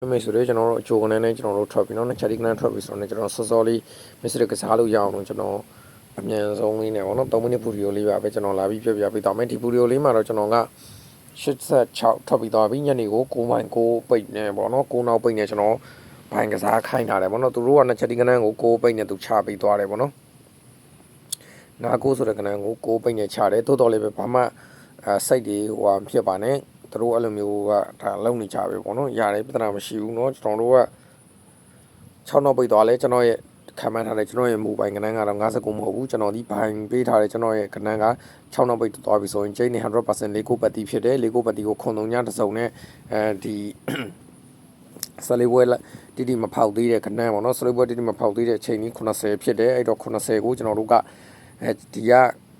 မိတ်ဆွေတွေကျွန်တော်တို့အချိုကနေနဲ့ကျွန်တော်တို့ထွက်ပြီးတော့နှစ်ချက်ဒီကနေထွက်ပြီးဆိုတော့ကျွန်တော်စောစောလေးမစ္စရကစားလို့ရအောင်လို့ကျွန်တော်အမြန်ဆုံးလေးနဲ့ပေါ့နော်3မိနစ်ပူရီယိုလေးပါပဲကျွန်တော်လာပြီးပြပြပေးတော့မယ်ဒီပူရီယိုလေးမှာတော့ကျွန်တော်က86ထွက်ပြီးသွားပြီညနေကို9မိုင်9ပိတ်နေပေါ့နော်9နောက်ပိတ်နေကျွန်တော်ဘိုင်ကစားခိုင်းထားတယ်ပေါ့နော်သူတို့ကနှစ်ချက်ဒီကနေကို9ပိတ်နေသူချပေးသွားတယ်ပေါ့နော်နာကိုဆိုတဲ့ကနေကို9ပိတ်နေချတယ်တိုးတော်လေးပဲဘာမှအဲစိတ်တွေဟိုဟာဖြစ်ပါနဲ့ သူတို့အဲ့လိုမျိုးကဒါလုံနေကြပဲပေါ့နော်ရတယ်ပြဿနာမရှိဘူးเนาะကျွန်တော်တို့က6နောက်ပိတ်သွားလဲကျွန်တော်ရဲ့ခံမှန်းထားတယ်ကျွန်တော်ရဲ့မူပိုင်ကဏ္ဍကတော့59မဟုတ်ဘူးကျွန်တော်ဒီဘိုင်ပေးထားတယ်ကျွန်တော်ရဲ့ကဏ္ဍက6နောက်ပိတ်သွားပြီဆိုရင်ကျိန်းနေ100%လေးကိုပတ်တီဖြစ်တယ်လေးကိုပတ်တီကိုခွန်သုံးညတစ်စုံနဲ့အဲဒီဆလီဝဲတီတီမဖောက်သေးတဲ့ကဏ္ဍပေါ့နော်ဆလီဝဲတီတီမဖောက်သေးတဲ့အချိန်ကြီး80ဖြစ်တယ်အဲ့တော့80ကိုကျွန်တော်တို့ကအဲဒီက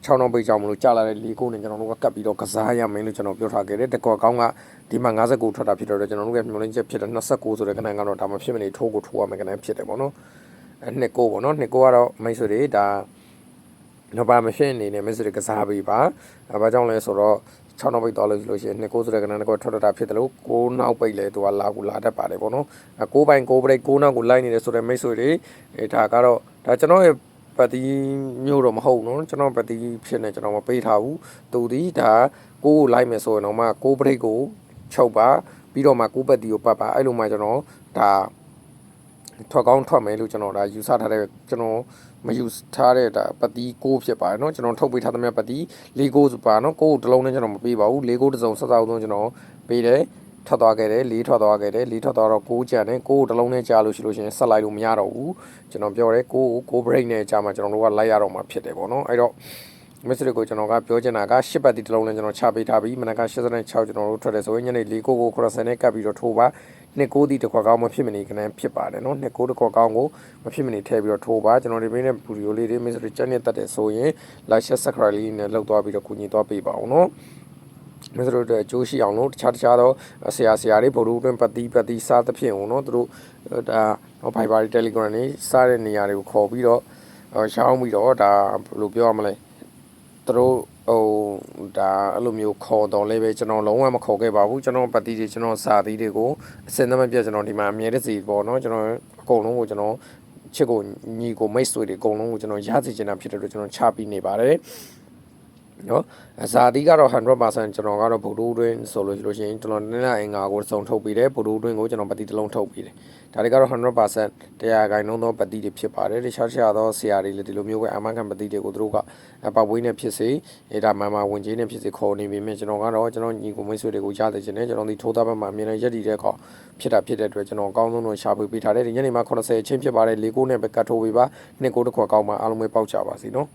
6နောက်ပိတ်ကြောင်မလို့ကြာလာတဲ့လေးကိုနဲ့ကျွန်တော်တို့ကကပ်ပြီးတော့ကစားရမယ်လို့ကျွန်တော်ပြောထားခဲ့တယ်တကောကောင်းကဒီမှာ59ထွက်တာဖြစ်တော့ကျွန်တော်တို့ကမျောလင်းချက်ဖြစ်တယ်29ဆိုတဲ့ကဏ္ဍကတော့ဒါမှဖြစ်မနေထိုးကိုထိုးရမယ်ကဏ္ဍဖြစ်တယ်ပေါ့နော်အဲနှစ်ကိုပေါ့နော်နှစ်ကိုကတော့မိတ်ဆွေတွေဒါတော့ပါမဖြစ်အနေနဲ့မိတ်ဆွေတွေကစားပေးပါအဲဘာကြောင့်လဲဆိုတော့6နောက်ပိတ်သွားလို့ဆိုလို့ရှိရင်နှစ်ကိုဆိုတဲ့ကဏ္ဍကထွက်တာဖြစ်တယ်လို့6နောက်ပိတ်လဲသူကလာကူလာတတ်ပါတယ်ပေါ့နော်အဲ6ပိုင်း6ပိတ်6နောက်ကိုလိုက်နေတယ်ဆိုတော့မိတ်ဆွေတွေအဲဒါကတော့ဒါကျွန်တော်ရဲ့ ပတ်တီမျိုးတော့မဟုတ်နော်ကျွန်တော်ပတ်တီဖြစ်နေကျွန်တော်မပေးထားဘူးသူဒီဒါကိုကိုလိုက်မယ်ဆိုရင်တော့မှကိုပရိတ်ကိုချုပ်ပါပြီးတော့မှကိုပတ်တီကိုပတ်ပါအဲ့လိုမှကျွန်တော်ဒါထွက်ကောင်းထွက်မယ်လို့ကျွန်တော်ဒါယူဆထားတဲ့ကျွန်တော်မယူထားတဲ့ဒါပတ်တီကိုဖြစ်ပါတယ်เนาะကျွန်တော်ထုတ်ပေးထားသမျှပတ်တီ၄ကိုဆိုပါเนาะကိုကိုတစ်လုံးနဲ့ကျွန်တော်မပေးပါဘူး၄ကိုတစ်စုံဆက်စောက်ဆုံးကျွန်တော်ပေးတယ် ထွက်သွားခဲ့တယ်လေးထွက်သွားခဲ့တယ်လေးထွက်သွားတော့ကိုးကြံတယ်ကိုးတစ်လုံးနဲ့ကြာလို့ရှိလို့ရှိရင်ဆက်လိုက်လို့မရတော့ဘူးကျွန်တော်ပြောတယ်ကိုးကိုကို break နဲ့ကြာမှကျွန်တော်တို့ကလိုက်ရတော့မှဖြစ်တယ်ပေါ့နော်အဲ့တော့မစ္စရကိုကျွန်တော်ကပြောချင်တာက10ပတ်တီတစ်လုံးနဲ့ကျွန်တော်ချပေးထားပြီးမနက်က86ကျွန်တော်တို့ထွက်တယ်ဆိုရင်ညနေ4ကိုကို90နဲ့ကပ်ပြီးတော့ထိုးပါနှစ်ကိုးတီတစ်ခွက်ကောင်းမဖြစ်မနေကနေဖြစ်ပါတယ်နော်နှစ်ကိုးတစ်ခွက်ကောင်းကိုမဖြစ်မနေထည့်ပြီးတော့ထိုးပါကျွန်တော်ဒီမင်းနဲ့ဗီဒီယိုလေးတွေမစ္စရကျန်နေတတ်တယ်ဆိုရင် like share subscribe လေးနဲ့လောက်သွားပြီးတော့ကူညီသွားပေးပါအောင်နော် မစ္စတို့အတွက်အကျိုးရှိအောင်လို့တခြားတခြားသောဆရာဆရာတွေဗုဒ္ဓအတွင်းပတ်တိပတ်တိစားသဖြင့်အောင်နော်သူတို့ဒါနော် Viber Telegram တွေစားတဲ့နေရာတွေကိုခေါ်ပြီးတော့ရှောင်းပြီးတော့ဒါဘယ်လိုပြောရမလဲသူတို့ဟိုဒါအဲ့လိုမျိုးခေါ်တော်လဲပဲကျွန်တော်လုံးဝမခေါ်ခဲ့ပါဘူးကျွန်တော်ပတ်တိတွေကျွန်တော်စာသီးတွေကိုအစင်သမပြတ်ကျွန်တော်ဒီမှာအမြဲတစေပေါ့နော်ကျွန်တော်အကုန်လုံးကိုကျွန်တော်ချစ်ကိုညီကိုမိတ်ဆွေတွေအကုန်လုံးကိုကျွန်တော်ရစေချင်တာဖြစ်တဲ့အတွက်ကျွန်တော်ချပြီးနေပါတယ် နော်ဇာတိကတော့100%ကျွန်တော်ကတော့ဗုဒ္ဓတွင်းဆိုလို့ရှိလို့ရှိရင်ကျွန်တော်နည်းနည်းအင်္ဂါကိုစုံထုတ်ပြီးတယ်ဗုဒ္ဓတွင်းကိုကျွန်တော်ပတိတစ်လုံးထုတ်ပြီးတယ်ဒါတွေကတော့100%တရားဂိုင်လုံးသောပတိတွေဖြစ်ပါတယ်တခြားတခြားသောဆရာတွေလည်းဒီလိုမျိုးပဲအမှန်ကန်ပတိတွေကိုသူတို့ကပပွေးနဲ့ဖြစ်စေအဲဒါမှန်မှဝင်ကြီးနဲ့ဖြစ်စေခေါ်နေပြီမြင်ကျွန်တော်ကတော့ကျွန်တော်ညီကိုမိတ်ဆွေတွေကိုကြားသိချင်တယ်ကျွန်တော်ဒီထိုးသားဘက်မှာအမြင်နဲ့ရက်တည်တဲ့ခေါဖြစ်တာဖြစ်တဲ့အတွက်ကျွန်တော်အကောင်းဆုံးလို့ရှာဖွေပေးထားတယ်ဒီညနေမှာ80ချင်းဖြစ်ပါတယ်၄ကိုနဲ့ပဲကတ်ထိုးပေးပါနှစ်ကိုတစ်ခွက်ကောင်းမှအားလုံးပဲပေါက်ကြပါစီနော်